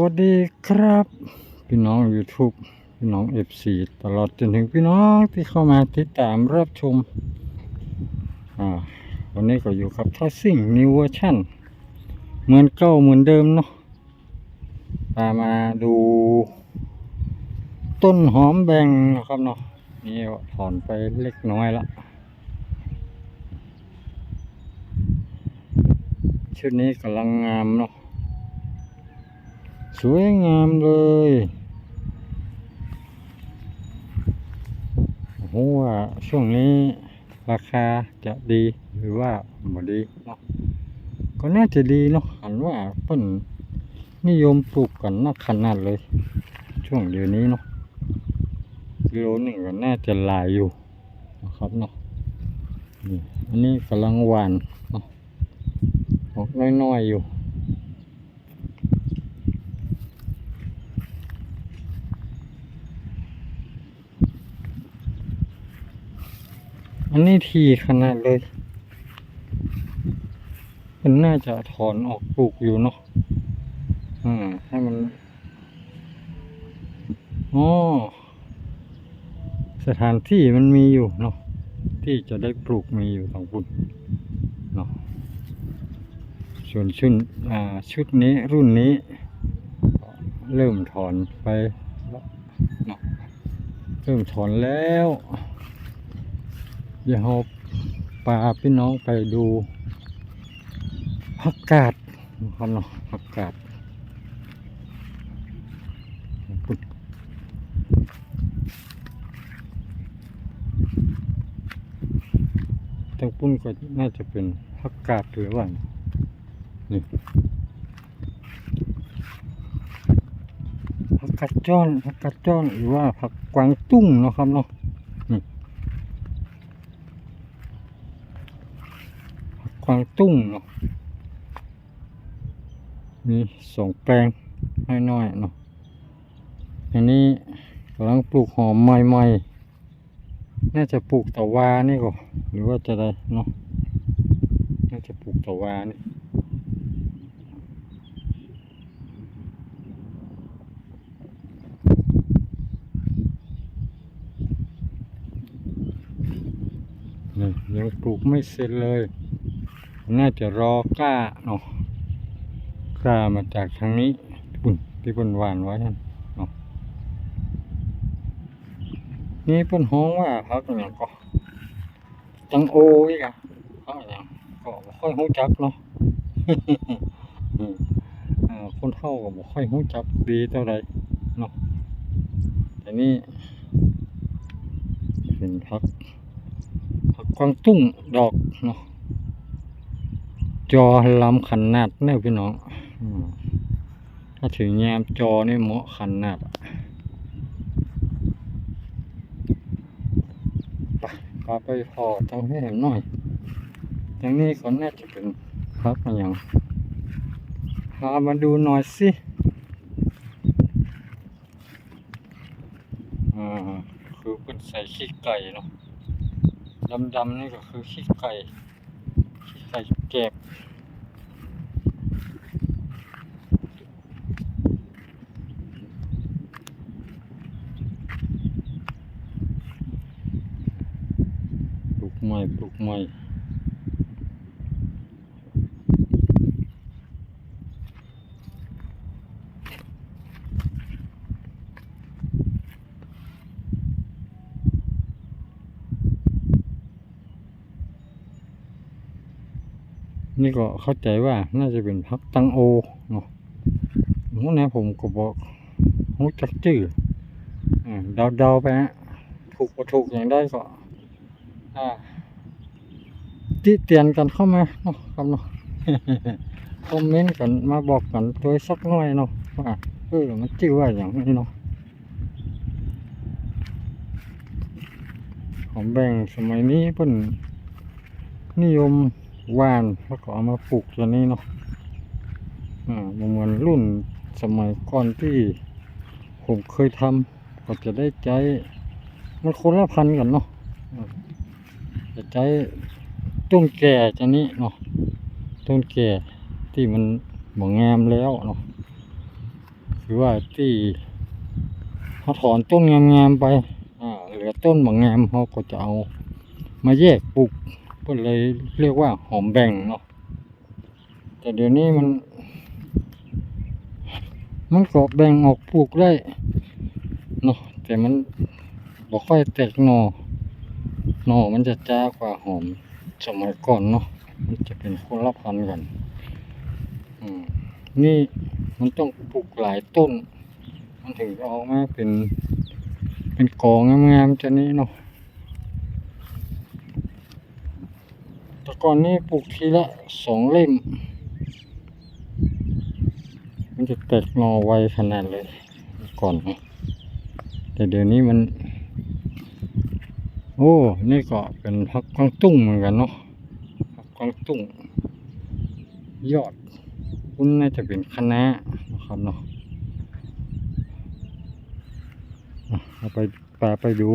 วัสดีครับ พี่น้อง YouTube พี่น้อง FC ตลอดจนถึงพี่น้องที่เข้ามาติดตามรับชมอ่าวันนี้ก็อยู่กับท่าซิ่ง New Version เหมือนเก่าเหมือนเดิมเนาะพามาดู ต้นหอมแบ่งนะครับเนาะนี่ถอนไปเล็กน้อยละชุดนี้กำลังงามเนาะ สวยงามเลยโอ้โหว่าช่วงนี้ราคาจะดีหรือว่าบ่ดีเนาะก็น่าจะดีเนาะหันว่าเพิ่นนิยมปลูกกันนักขนาดเลย ช่วงเดี๋ยวนี้เนาะกิโลหนึ่งก็น่าจะหลายอยู่นะครับเนาะนี่อันนี้กำลังหวานเนาะออกน้อยๆอยู่ อันนี้ทีขนาดเลย มันน่าจะถอนออกปลูกอยู่เนาะอ่าให้มันอ๋อสถานที่มันมีอยู่เนาะที่จะได้ปลูกมีอยู่ทางคุณเนาะส่วนชุดอ่าชุดนี้รุ่นนี้ เริ่มถอนไปเนาะเริ่มถอนแล้ว เดี๋ยวเราพาพี่น้องไปดูผักกาดนะครับเนาะผักกาดปุ๊บทั้งปุ้นก็น่าจะเป็นผักกาดหรือว่านี่ผักกาดจ้อนผักกาดจ้อนหรือว่าผักกวางตุ้งเนาะครับเนาะ กวางตุ้งเนาะมีสองแปลงน้อยๆเนาะอันนี้กำลังปลูกหอมใหม่ๆ น่าจะปลูกตะวานี่ก็หรือว่าจะได้เนาะน่าจะปลูกตะวานี่นี่ยังปลูกไม่เสร็จเลย น่าจะรอกล้าเนาะกล้ามาจากทางนี้ปุ่นที่ปุ่นหวานไว้นั่นเนาะนี่เปุ่นฮ้องว่าพักอย่างก็ตังโออีกอะพักอย่างก็ค่อยรู้จักเนาะอ่าคนเฒ่าก็บ่ค่อยรู้จักดีเท่าใดเนาะแต่นี่เป็นพักพักกวางตุ้งดอกเนาะ จอล้ำขนาดแน่พี่น้องถ้าถึงแยมจอนี่เหมาะขนาดอะไปพาไปพอตรงนี้เห็นหน่อยตรงนี้ก็น่าจะเป็นพักอะไรอย่างพามาดูหน่อยสิอ่าคือเป็นใส่ขี้ไก่เนาะดำๆนี่ก็คือขี้ไก่ ขี้ไก่เก็บปลูกใหม่ปลูกใหม่ นี่ก็เข้าใจว่าน่าจะเป็นพักตังโอเนาะหูนะผมก็บอกหูจักจื้อ่าเดาๆไปฮะถูกก็ถูกอย่างได้ก็อ่าติเตียนกันเข้ามาเนาะครับเนาะคอมเมนต์กันมาบอกกันตัวสักหน่อยเนาะว่าเออมันชื่อว่าอย่างนี้เนาะของแบ่งสมัยนี้เพิ่นนิยม ว่านแล้วก็เอามาปลูกตัวนี้เนาะอ่าเหมือนรุ่นสมัยก่อนที่ผมเคยทำก็จะได้ใจ มันคนละพันกันเนาะจะใช้ต้นแก่จะนี้เนาะต้นแก่ที่มันบ่งามแล้วเนาะคือว่าที่เขาถอนต้นงามๆไปอ่าเหลือต้นบางงามเขาก็จะเอามาแยกปลูก ก็เลยเรียกว่าหอมแบ่งเนาะแต่เดี๋ยวนี้มัน มันก็แบ่งออกปลูกได้เนาะแต่มันบ่ค่อยแตกหนอหนอมันจะจ้ากว่าหอมสมัยก่อนเนาะมันจะเป็นคนละพันกันอืมนี่มันต้องปลูกหลายต้น มันถึงจะออกมาเป็น เป็นกองงามๆจะนี้เนาะ แต่ก่อนนี้ปลูกทีละสองเล่ม มันจะแตกหนอไวขนาดเลย ก่อนนะแต่เดี๋ยวนี้มัน โอ้ นี่ก็เป็นพักกวางตุ้งเหมือนกันเนาะพักกวางตุ้ง ยอดคุณน่าจะเป็นคณะนะครับเนาะอะเราไปไปไปดู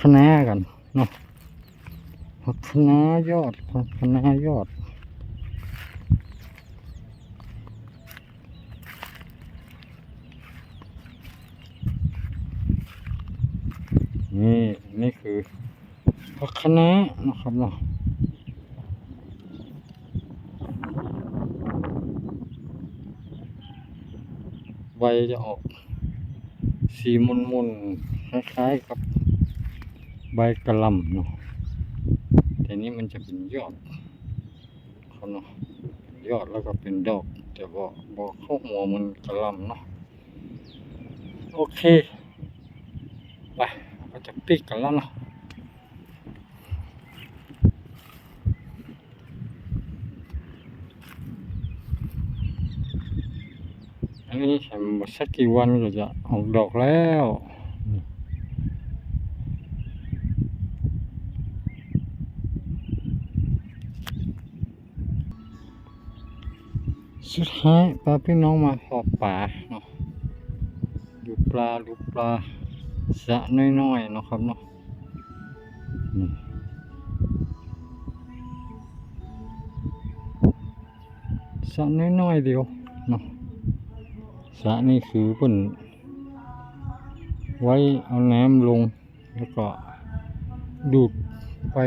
คณะกันเนาะ ผักคะน้ายอดผักคะน้ายอดนี่นี่คือผักคะน้านะครับเนาะใบจะออก สีมุนๆคล้ายๆกับใบกระหลำเนาะ แต่นี้มันจะเป็นยอดเขาเนาะยอดแล้วก็เป็นดอก แต่ว่าบอกข้าหัวมันกระลำเนาะโอเคไปเราก็จะปิกกันแล้วเนาะอันนี้เห็นว่าสักกี่วันก็จะออกดอกแล้ว สุดท้ายพาพี่น้องมาหอบป่าเนาะดูปลาดูปลาสะน้อยๆเนาะครับเนาะสะน้อยๆเดียวเนาะสะนี่คือเพิ่นไว้เอาน้ำลงแล้วก็ดูดไป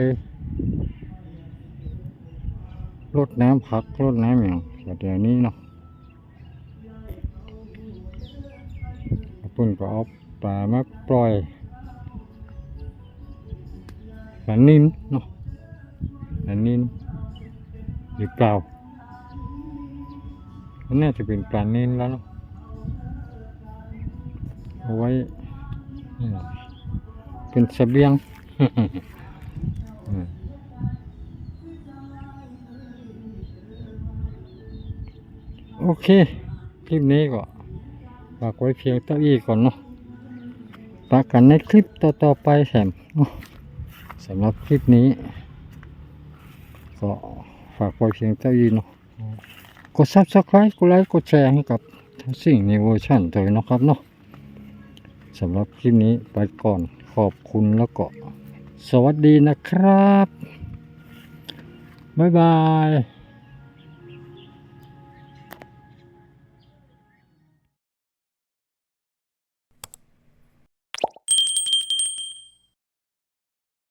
รดน้ำผักรดน้ำอย่าง แต่เดี๋ยวนี้เนาะเพิ่นก็เอาปลามาปล่อยปลานินเนาะปลานินหรือเปล่ามันน่าจะเป็นปลานินแล้วเนาะเอาไว้เป็นเสบียง อืมโอเค คลิปนี้ก็ฝากไว้เพียงเท่านี้ก่อนเนาะปากกันในคลิปต่อๆไปแถมสำหรับคลิปนี้ ก็ฝากไว้เพียงเท่านี้เนาะกด subscribe กดไลค์กดแชร์ให้กับทั้งสิ่งในเวอร์ชันตัวนะครับเนาะสำหรับคลิปนี้ไปก่อนขอบคุณแล้วก็ สวัสดีนะครับ บ๊ายบาย